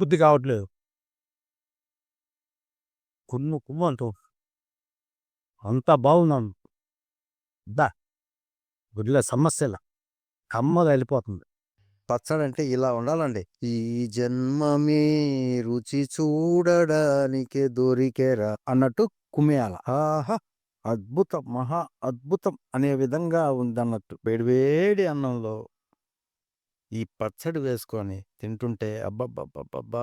బుద్ధి కావట్లేదు. కుమ్ము కుమ్ము అంటూ. అంత బాగున్నాను. దా గుడిలో సమస్యల కమ్మగా వెళ్ళిపోతుంది పచ్చడంటే ఇలా ఉండాలండి. ఈ జన్మమే రుచి చూడడానికి దొరికేరా అన్నట్టు కుమేయాల ఆహా! అద్భుతం మహా అద్భుతం అనే విధంగా ఉందన్నట్టు. వేడివేడి అన్నంలో ఈ పచ్చడి వేసుకొని తింటుంటే అబ్బబ్బబ్బబ్బా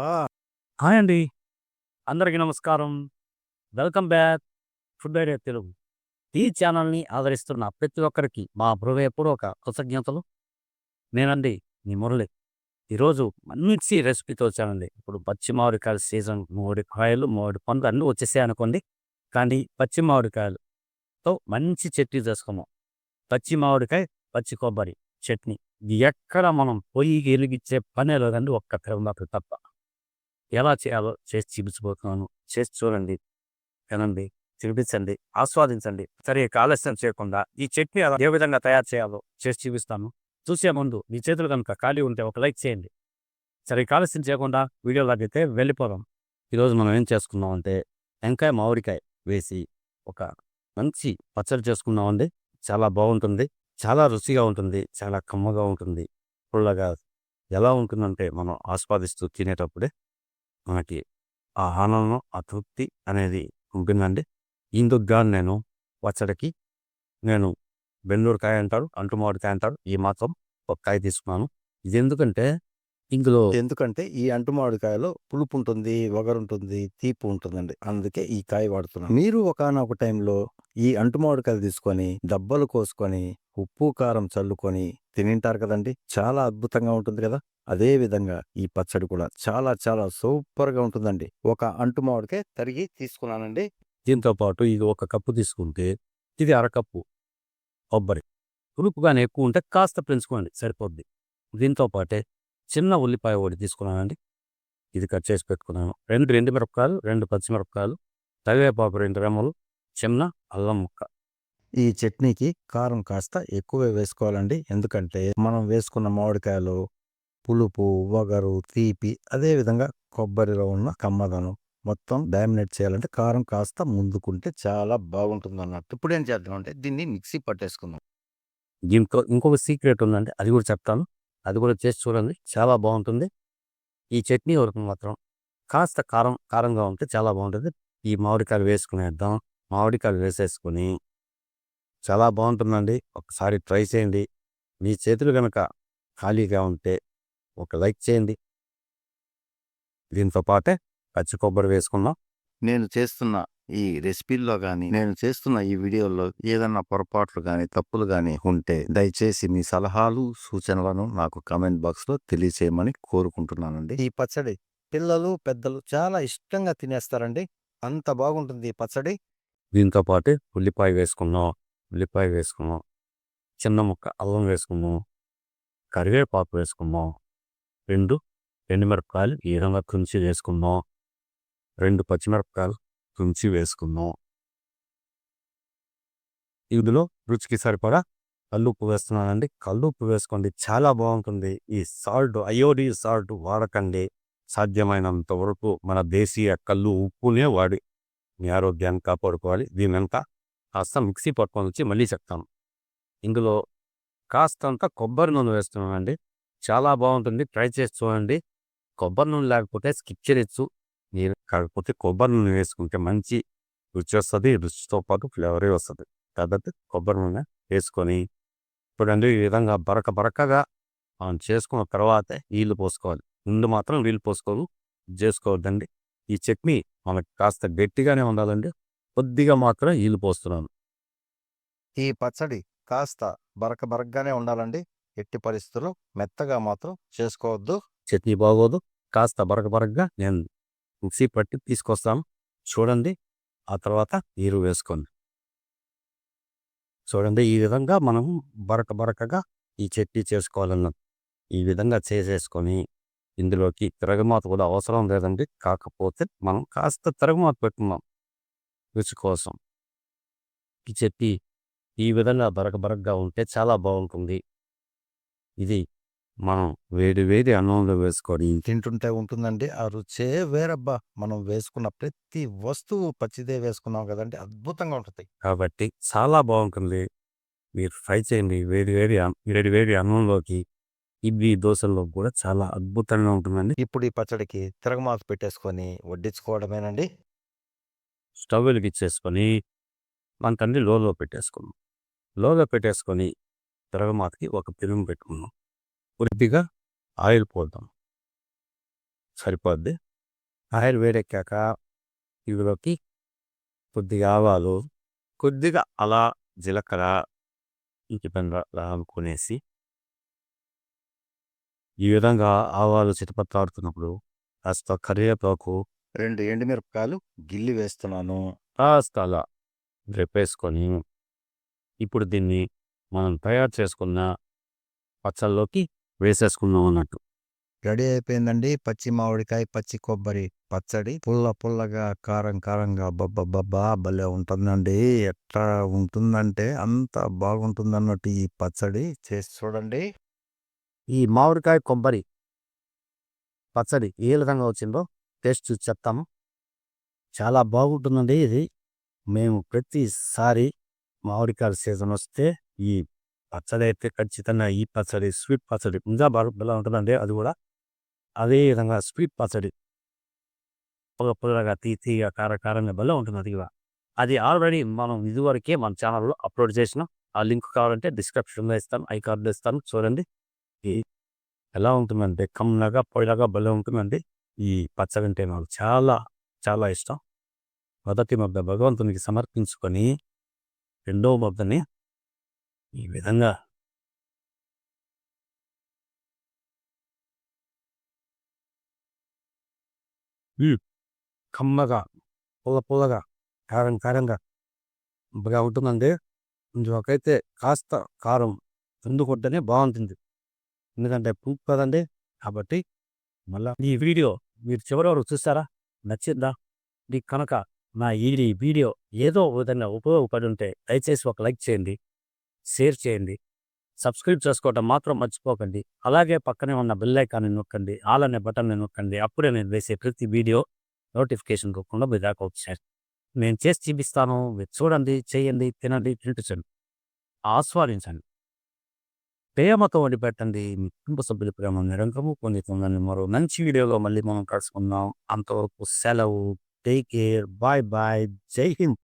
హాయ్ అండి అందరికీ నమస్కారం. Welcome back food idea Telugu. ఈ ఛానల్ని ఆదరిస్తున్న ప్రతి ఒక్కరికి మా హృదయపూర్వక కృతజ్ఞతలు. నేనండి మీ మురళి. ఈరోజు మంచి రెసిపీతో వచ్చానండి. ఇప్పుడు పచ్చి మామిడికాయల సీజన్ మామిడికాయలు మామిడి పండ్లు అన్నీ వచ్చేసాయి అనుకోండి. కానీ పచ్చి మామిడికాయలతో మంచి చట్నీ చేసుకున్నాం పచ్చి మామిడికాయ పచ్చి కొబ్బరి చట్నీ. ఎక్కడ మనం పోయి వెలిగించే పనే లేదండి ఒక్క తిరుగుబాటు తప్ప. ఎలా చేయాలో చేసి చూపించబోతున్నాను. చేసి చూడండి. వినండి. చూపించండి ఆస్వాదించండి. సరే ఆలస్యం చేయకుండా ఈ చట్నీ ఏ విధంగా తయారు చేయాలో చేసి చూపిస్తాను. చూసే ముందు మీ చేతులు కనుక ఖాళీ ఉంటే ఒక లైక్ చేయండి. సరే ఆలస్యం చేయకుండా వీడియో లాగైతే వెళ్ళిపోదాం. ఈరోజు మనం ఏం చేసుకున్నాం అంటే వెంకాయ మామిడికాయ వేసి ఒక మంచి పచ్చడి చేసుకున్నామండి. చాలా బాగుంటుంది. చాలా రుచిగా ఉంటుంది. చాలా కమ్మగా ఉంటుంది. పుల్లగా ఎలా ఉంటుందంటే మనం ఆస్వాదిస్తూ తినేటప్పుడే మనకి ఆ ఆనందం ఆ తృప్తి అనేది ఉంటుందండి. ఇందుకు గాను నేను పచ్చడికి నేను బెండూరుకాయ అంటారు అంటుమాడికాయ అంటారు ఈ మాత్రం ఒక కాయ తీసుకున్నాను. ఇది ఎందుకంటే ఇందులో ఎందుకంటే ఈ అంటు మామిడికాయలో పులుపు ఉంటుంది వగరుంటుంది తీపి ఉంటుందండి అందుకే ఈ కాయ వాడుతున్నాను. మీరు ఒకనొక టైంలో ఈ అంటు మామిడికాయలు తీసుకొని డబ్బలు కోసుకొని ఉప్పు కారం చల్లుకొని తినింటారు కదండి. చాలా అద్భుతంగా ఉంటుంది కదా. అదే విధంగా ఈ పచ్చడి కూడా చాలా చాలా సూపర్గా ఉంటుందండి. ఒక అంటు మామిడికాయ తరిగి తీసుకున్నానండి. దీంతో పాటు ఇది ఒక కప్పు తీసుకుంటే ఇది అరకప్పు కొబ్బరి. పులుపుగానే ఎక్కువ ఉంటే కాస్త పెంచుకోండి సరిపోద్ది. దీంతో పాటే చిన్న ఉల్లిపాయ ఒకటి తీసుకున్నానండి. ఇది కట్ చేసి పెట్టుకున్నాను. రెండు ఎండు మిరపకాయలు రెండు పచ్చిమిరపకాయలు కరివేపాకు రెండు రెమ్మలు చిన్న అల్లం ముక్క. ఈ చట్నీకి కారం కాస్త ఎక్కువే వేసుకోవాలండి. ఎందుకంటే మనం వేసుకున్న మామిడికాయలు పులుపు వగరు తీపి అదే విధంగా కొబ్బరిలో ఉన్న కమ్మదనం మొత్తం డామినేట్ చేయాలంటే కారం కాస్త ముందుకుంటే చాలా బాగుంటుంది అన్నట్టు ఇప్పుడు ఏం చేద్దాం అంటే దీన్ని మిక్సీ పట్టేసుకుందాం. దీంతో ఇంకొక సీక్రెట్ ఉందండి. అది కూడా చెప్తాను. అది కూడా చేసి చూడండి. చాలా బాగుంటుంది. ఈ చట్నీ వరకు మాత్రం కాస్త కారం కారంగా ఉంటే చాలా బాగుంటుంది. ఈ మామిడికాయలు వేసుకునేద్దాం. మామిడికాయలు వేసేసుకొని చాలా బాగుంటుందండి. ఒకసారి ట్రై చేయండి. మీ చేతులు కనుక ఖాళీగా ఉంటే ఒక లైక్ చేయండి. దీంతో పాటే పచ్చి కొబ్బరి వేసుకుందాం. నేను చేస్తున్న ఈ రెసిపీల్లో కానీ నేను చేస్తున్న ఈ వీడియోలో ఏదన్నా పొరపాట్లు కానీ తప్పులు కానీ ఉంటే దయచేసి మీ సలహాలు సూచనలను నాకు కామెంట్ బాక్స్లో తెలియచేయమని కోరుకుంటున్నానండి. ఈ పచ్చడి పిల్లలు పెద్దలు చాలా ఇష్టంగా తినేస్తారండి. అంత బాగుంటుంది ఈ పచ్చడి. దీంతో పాటు ఉల్లిపాయ వేసుకున్నాం ఉల్లిపాయ వేసుకున్నాం చిన్న ముక్క అల్లం వేసుకున్నాం కరివేపాకు వేసుకున్నాం రెండు ఎండుమిరపకాయలు ఈ విధంగా తుంచి వేసుకున్నాం రెండు పచ్చిమిరపకాయలు తుంచి వేసుకున్నాం. ఇందులో రుచికి సరిపడా కల్లుప్పు వేస్తున్నానండి. కల్లుప్పు వేసుకోండి. చాలా బాగుంటుంది. ఈ సాల్ట్ అయోడి సాల్ట్ వాడకండి. సాధ్యమైనంత వరకు మన దేశీయ కళ్ళు ఉప్పునే వాడి మీ ఆరోగ్యాన్ని కాపాడుకోవాలి. దీనంతా కాస్త మిక్సీ పట్టుకొని వచ్చి మళ్ళీ చెప్తాను. ఇందులో కాస్తంత కొబ్బరి నూనె వేస్తున్నానండి. చాలా బాగుంటుంది. ట్రై చేసి చూడండి. కొబ్బరి నూనె లేకపోతే స్కిప్ చేయొచ్చు. మీరు కాకపోతే కొబ్బరి నూనె వేసుకుంటే మంచి రుచి వస్తుంది రుచితో పాటు ఫ్లేవరే వస్తుంది కాబట్టి కొబ్బరి నూనె వేసుకొని చూడండి ఈ విధంగా బరక బరకగా మనం చేసుకున్న తర్వాతే నీళ్ళు పోసుకోవాలి ముందు మాత్రం నీళ్ళు పోసుకోవాలి చేసుకోవద్దండి ఈ చట్నీ మనకి కాస్త గట్టిగానే ఉండాలండి కొద్దిగా మాత్రం నీళ్ళు పోస్తున్నాను ఈ పచ్చడి కాస్త బరక బరకగానే ఉండాలండి ఎట్టి పరిస్థితుల్లో మెత్తగా మాత్రం చేసుకోవద్దు చట్నీ బాగోదు కాస్త బరక బరకగా నేను మిక్సీ పట్టి తీసుకొస్తాం. చూడండి ఆ తర్వాత నీరు వేసుకోండి. చూడండి ఈ విధంగా మనం బరక బరకగా ఈ చట్నీ చేసుకోవాలన్నాం ఈ విధంగా చేసేసుకొని ఇందులోకి తిరగమాత కూడా అవసరం లేదండి. కాకపోతే మనం కాస్త తిరగమాత పెట్టుకున్నాం. రుచి కోసం. ఈ చట్నీ ఈ విధంగా బరక బరకగా ఉంటే చాలా బాగుంటుంది. ఇది మనం వేడి వేడి అన్నంలో వేసుకొని తింటుంటే ఉంటుందండి. ఆ రుచే వేరబ్బా! మనం వేసుకున్న ప్రతి వస్తువు పచ్చిదే వేసుకున్నాం కదండి. అద్భుతంగా ఉంటుంది. కాబట్టి చాలా బాగుంటుంది. మీరు ట్రై చేయండి. వేడి వేడి అన్- వేడి వేడి అన్నంలోకి ఇడ్లీ దోశల్లో కూడా చాలా అద్భుతంగా ఉంటుందండి. ఇప్పుడు ఈ పచ్చడికి తిరగమాత పెట్టేసుకొని వడ్డించుకోవడమేనండి. స్టవ్ వెలిగించేసుకొని మనకండి లోలో పెట్టేసుకున్నాం. లోలో పెట్టేసుకొని తిరగమాతకి ఒక పెరుగు పెట్టుకున్నాం. కొద్దిగా ఆయిల్ పోద్దాం. సరిపోద్ది? ఆయిల్ వేడెక్కాక ఇందులోకి కొద్దిగా ఆవాలు కొద్దిగా అలా జీలకర్ర ఇంటిపండ్ర అనుకునేసి ఈ విధంగా ఆవాలు చిటపట్లాడుతున్నప్పుడు కాస్త కరివేపాకు రెండు ఎండుమిరపకాయలు గిల్లి వేస్తున్నాను. కాస్త అలా రేపేసుకొని ఇప్పుడు దీన్ని మనం తయారు చేసుకున్న పచ్చళ్ళలోకి వేసేసుకుందాం అన్నట్టు. రెడీ అయిపోయిందండి. పచ్చి మామిడికాయ పచ్చి కొబ్బరి పచ్చడి. పుల్ల పుల్లగా కారం కారంగా బబ్బబ్బబ్బా భలే ఉంటుందండి. ఎట్లా ఉంటుందంటే అంత బాగుంటుంది అన్నట్టు ఈ పచ్చడి చేసి చూడండి. ఈ మామిడికాయ కొబ్బరి పచ్చడి ఏ విధంగా వచ్చిందో టేస్ట్ చూసి చెప్తాము. చాలా బాగుంటుందండి ఇది. మేము ప్రతిసారి మామిడికాయ సీజన్ వస్తే ఈ పచ్చడి అయితే ఖచ్చితంగా ఈ పచ్చడి స్వీట్ పచ్చడి ఇంకా బాగా ఎలా ఉంటుందండి అది కూడా. అదే విధంగా స్వీట్ పచ్చడి. పొగ పొగగా తీ తీగా కార కారంగా ఉంటుంది అది కూడా. అది ఆల్రెడీ మనం ఇదివరకే మన ఛానల్లో అప్లోడ్ చేసినాం. ఆ లింక్ కావాలంటే డిస్క్రిప్షన్లో ఇస్తాను ఐ కార్డులో ఇస్తాను చూడండి. ఈ ఎలా ఉంటుందంటే కమ్మలాగా పొయ్యిలాగా భలే ఉంటుందండి. ఈ పచ్చడి అంటే నాకు చాలా చాలా ఇష్టం. మొదటి ముద్ద భగవంతునికి సమర్పించుకొని రెండో ముద్దని ఈ విధంగా కమ్మగా పుల్ల పుల్లగా కారం కారంగా బాగా ఉంటుందండి. ఒకైతే కాస్త కారం ఎందుకుంటేనే బాగుంటుంది. ఎందుకంటే పులుపు కదండి కాబట్టి మళ్ళా ఈ వీడియో మీరు చివరి వరకు చూస్తారా? నచ్చిందా? మీకు కనుక నా ఈ వీడియో ఏదో విధంగా ఉపయోగపడి ఉంటే దయచేసి ఒక లైక్ చేయండి. షేర్ చేయండి. సబ్స్క్రైబ్ చేసుకోవటం మాత్రం మర్చిపోకండి. అలాగే పక్కనే ఉన్న బెల్ ఐకాన్ని నొక్కండి. ఆల్ అనే బటన్ని నొక్కండి. అప్పుడే నేను వేసే ప్రతి వీడియో నోటిఫికేషన్ రూపంలో మీ దాకా వచ్చారు నేను చేసి చూపిస్తాను. మీరు చూడండి చేయండి తినండి తింటుంచండి ఆస్వాదించండి. ప్రేమతో వండి పెట్టండి మీ కుటుంబ సభ్యుల ప్రేమ నిరంగము పొందుతుందని మరో మంచి వీడియోలో మళ్ళీ మనం కలుసుకుందాం. అంతవరకు సెలవు. Take care. Bye bye. జై హింద్.